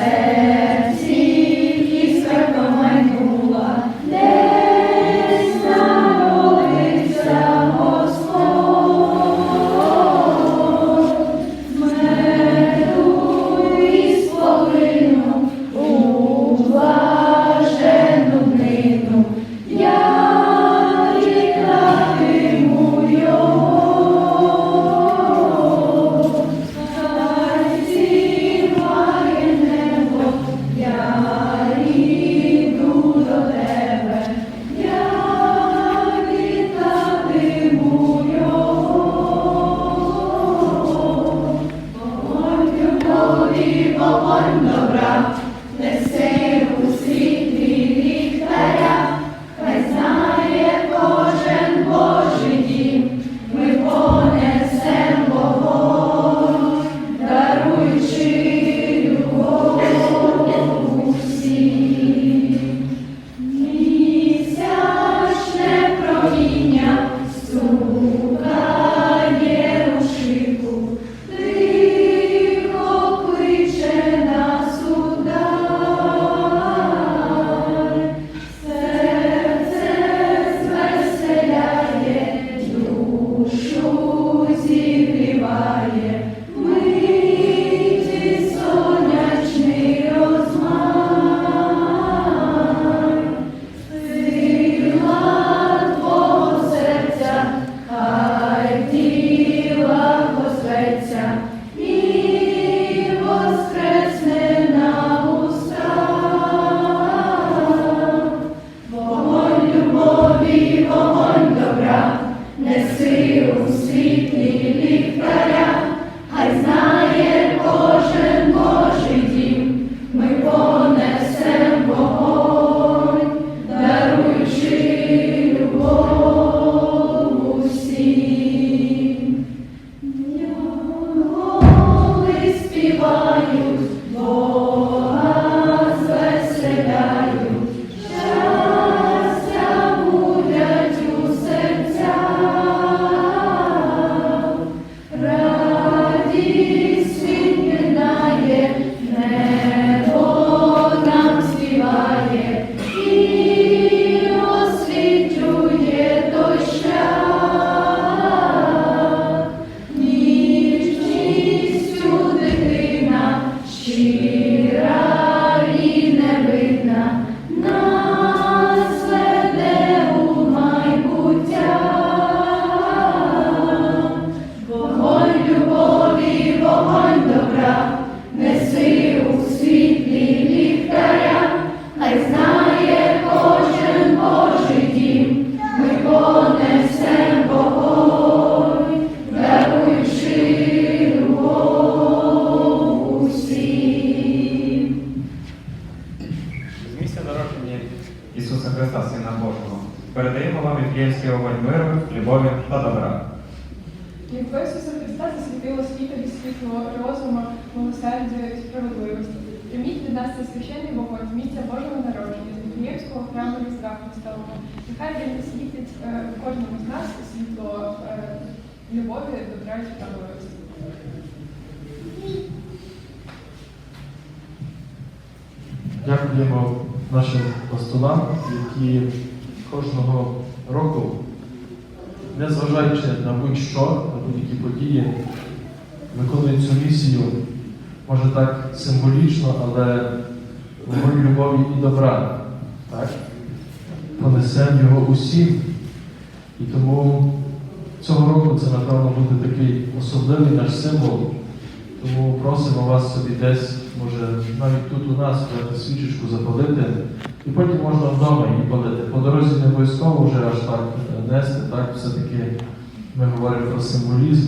É. знає Jesus. З народження Ісуса Христа, Сина Божого, передаємо вам Віфліємський вогонь миру, любові та добра. Якби Ісуса Христа засвітило світові світло розуму, милосердя і справедливості. Прийміть від нас цей священний вогонь місця Божого народження, з Віфліємського храму Різдва Христового. Нехай він світить е, кожному з нас світло е, любові, добра і справедливості. Дякуємо нашим пастулам, які кожного року, незважаючи на будь-що, на будь-які події, виконують цю місію, може так символічно, але вогонь любові і добра. Так? Понесемо його усім. І тому цього року це, напевно, буде такий особливий наш символ. Тому просимо вас собі десь, може, навіть тут у нас свічечку запалити, і потім можна вдома її палити. По дорозі не обов'язково вже аж так нести, так все-таки ми говоримо про символізм.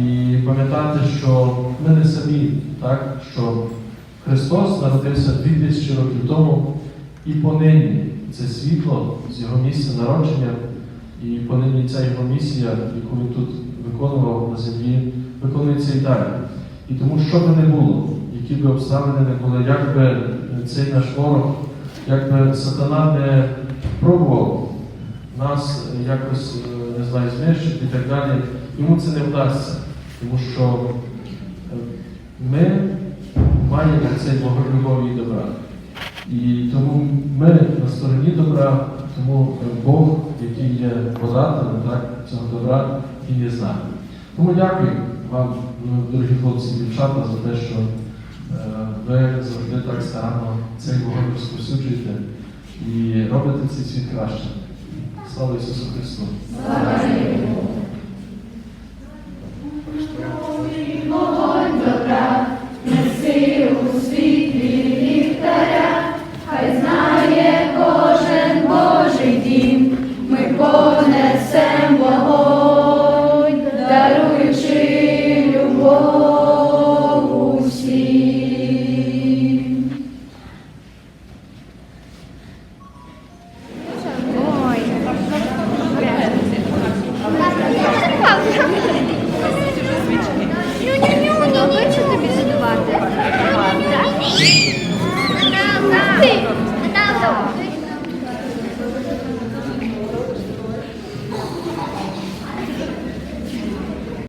І пам'ятати, що ми не самі, так, що Христос народився 2000 років тому і понині це світло з його місця народження, і понині ця його місія, яку він тут виконував на землі, виконується і далі. І тому, що би не було, які б обставини не були, як би цей наш ворог, як би сатана не пробував нас якось е, не знаю, знищити і так далі, йому це не вдасться, тому що е, ми маємо цей вогонь любові і добра. І тому ми на стороні добра, тому Бог, який є подателем так, цього добра, він є з нами. Тому дякую вам, дорогі хлопці дівчата, за те, що. Е, ви завжди так само цей вогонь розповсюджуєте і робите цей світ краще. Слава Ісусу Христу! Слава Богу!